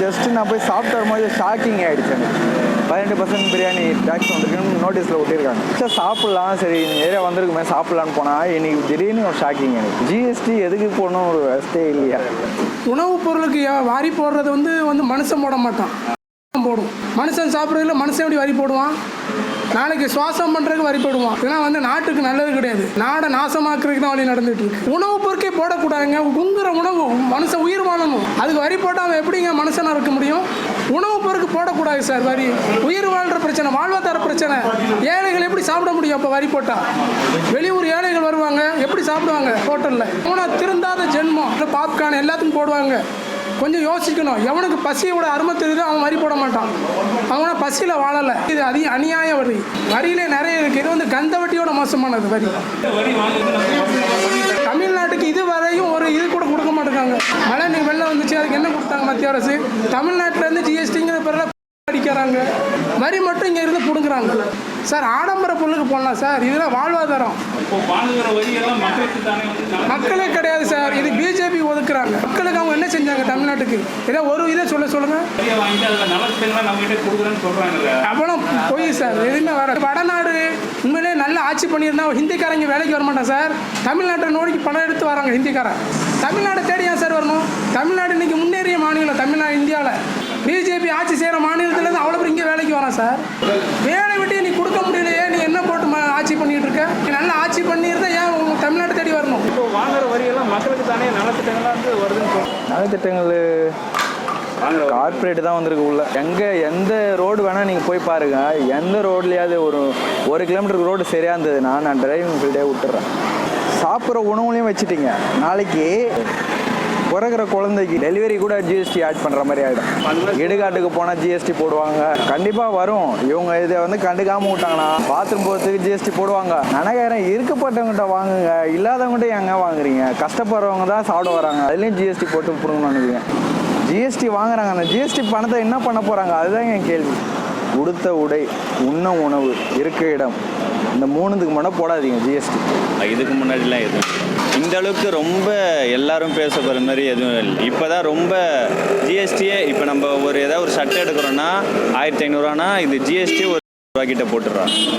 Just நான் போய் சாப்பிட்டு வரும்போது ஷாக்கிங் ஆகிடுச்சு எனக்கு. பதினெட்டு பர்சன்ட் பிரியாணி டேக்ஸ் வந்துருக்குன்னு நோட்டீஸில் ஒட்டியிருக்காங்க. சரி சாப்பிட்லாம். சரி ஏரியா வந்திருக்குமே சாப்பிட்லான்னு போனால் இன்னைக்கு திடீர்னு ஒரு ஷாக்கிங் எனக்கு. ஜிஎஸ்டி எதுக்கு போகணும் ஒரு வசதியே இல்லையா? உணவுப் பொருளுக்கு வாரி போடுறது வந்து வந்து மனுஷன் போட மாட்டான். போடும். மனுஷன் சாப்பிட்றதுல மனுஷன் எப்படி வரி போடுவான்? நாளைக்கு சுவாசம் பண்ணுறதுக்கு வரி போடுவான். இதெல்லாம் வந்து நாட்டுக்கு நல்லது கிடையாது. நாடை நாசமாக்குறதுக்கு தான் வழி நடந்துட்டு இருக்கு. உணவுப் பொருட்கே போடக்கூடாதுங்க. உங்குற உணவு மனுஷன் உயிர் வாழணும். அதுக்கு வரி போட்டால் அவன் எப்படிங்க மனுஷனாக இருக்க முடியும்? உணவுப் பொருட்கு போடக்கூடாது சார் வரி. உயிர் வாழ்கிற பிரச்சனை வாழ்வாதார பிரச்சனை. ஏழைகள் எப்படி சாப்பிட முடியும் அப்போ வரி போட்டால் வெளியூர் ஏழைகள் வருவாங்க. எப்படி சாப்பிடுவாங்க? ஹோட்டலில். போனால் திருந்தாத ஜென்மம். பாப்கார்ன் எல்லாத்துக்கும் போடுவாங்க. கொஞ்சம் யோசிக்கணும். எவனுக்கு பசியோட அருமை தெரியுதோ அவன் வரி போட மாட்டான். அவனை பசியில் வாழலை. இது அதிக அநியாய வரி. வரியிலே நிறைய இருக்குது இது வந்து கந்த வட்டியோட மோசமானது வரி. தமிழ்நாட்டுக்கு இதுவரையும் ஒரு இது கூட கொடுக்க மாட்டேங்காங்க. மழை நீ வெள்ளம் வந்துச்சு. அதுக்கு என்ன கொடுத்தாங்க மத்திய அரசு? தமிழ்நாட்டிலேருந்து ஜிஎஸ்டிங்கிற பேரில் அடிக்கிறாங்க. வரி மட்டும் இங்கே இருந்து பிடுங்குறாங்க. சார் ஆடம்பர பொருளுக்கு போடலாம். சார் இதெல்லாம் வாழ்வாதாரம். மக்களுக்கு சார் இது பிஜேபி ஒதுக்குறாங்க. மக்களுக்கு அவங்க என்ன செஞ்சாங்க தமிழ்நாட்டுக்கு? ஏதோ ஒரு இதை சொல்ல சொல்லுங்க. அவ்வளோ பொய் சார் எதுவுமே வர வடநாடு உண்மையிலே நல்ல ஆட்சி பண்ணியிருந்தா ஹிந்திக்காரங்க வேலைக்கு வர மாட்டான் சார். தமிழ்நாட்டை நோக்கி பணம் எடுத்து வராங்க ஹிந்திக்காரன். தமிழ்நாடு தேடி ஏன் சார் வரணும்? தமிழ்நாடு இன்னைக்கு முன்னேறிய மாநிலம் தமிழ்நாடு இந்தியாவில் பிஜேபி ஆட்சி செய்கிற மாநிலத்துலேருந்து அவ்வளோ பேர் இங்கே வேலைக்கு வரான் சார் வேலை விட்டு நீ கொடுக்க முடியலையே நீ என்ன போட்டு ம- ஆட்சி பண்ணிட்டு இருக்க நீ நல்லா ஆட்சி பண்ணியிருந்தா ஏன் உங்க தமிழ்நாடு தேடி வரணும் இப்போ வாங்குற வரி எல்லாம் மக்களுக்கு தானே நலத்திட்டங்கள்லாம் வந்து வருதுன்னு நலத்திட்டங்கள் கார்பரேட் தான் வந்திருக்கு உள்ள. எங்கே எந்த ரோடு வேணால் நீங்கள் போய் பாருங்க. எந்த ரோட்லையாவது ஒரு ஒரு கிலோமீட்டருக்கு ரோடு சரியாக இருந்ததுன்னா நான் டிரைவிங் ஃபீல்டே விட்டுறேன். சாப்பிட்ற உணவுலையும் வச்சுட்டீங்க. நாளைக்கு பிறகுற குழந்தைக்கு டெலிவரி கூட ஜிஎஸ்டி ஆட் பண்ணுற மாதிரி ஆகிடும் இடுகாட்டுக்கு போனால் ஜிஎஸ்டி போடுவாங்க. கண்டிப்பாக வரும். இவங்க இதை வந்து கண்டுக்காமல் விட்டாங்கன்னா பாத்ரூம் போகிறதுக்கு ஜிஎஸ்டி போடுவாங்க. நினைக்கிறேன் இருக்கப்பட்டவங்ககிட்ட வாங்குங்க. இல்லாதவங்ககிட்ட எங்க வாங்குறீங்க? கஷ்டப்படுறவங்க தான் சாப்பிட வராங்க. அதுலேயும் ஜிஎஸ்டி போட்டு பிடுங்கன்னு நினைக்கிறேன். ஜிஎஸ்டி வாங்குறாங்க. அந்த ஜிஎஸ்டி பணத்தை என்ன பண்ண போகிறாங்க அதுதான் என் கேள்வி. உடுத்த உடை உண்ண உணவு இருக்க இடம். இந்த மூணுத்துக்கு மட்டும் போடாதீங்க ஜிஎஸ்டி இதுக்கு முன்னாடிலாம் எதுவும் இந்த அளவுக்கு ரொம்ப எல்லாரும் பேசப்படுற மாதிரி எதுவும் இல்லை. இப்போ தான் ரொம்ப ஜிஎஸ்டியே இப்போ நம்ம ஒரு ஏதாவது ஒரு சட்டை எடுக்கிறோன்னா ஆயிரத்தி ஐநூறுவானா இது ஜிஎஸ்டி ஒரு ரூபா கிட்ட போட்டுடுறான்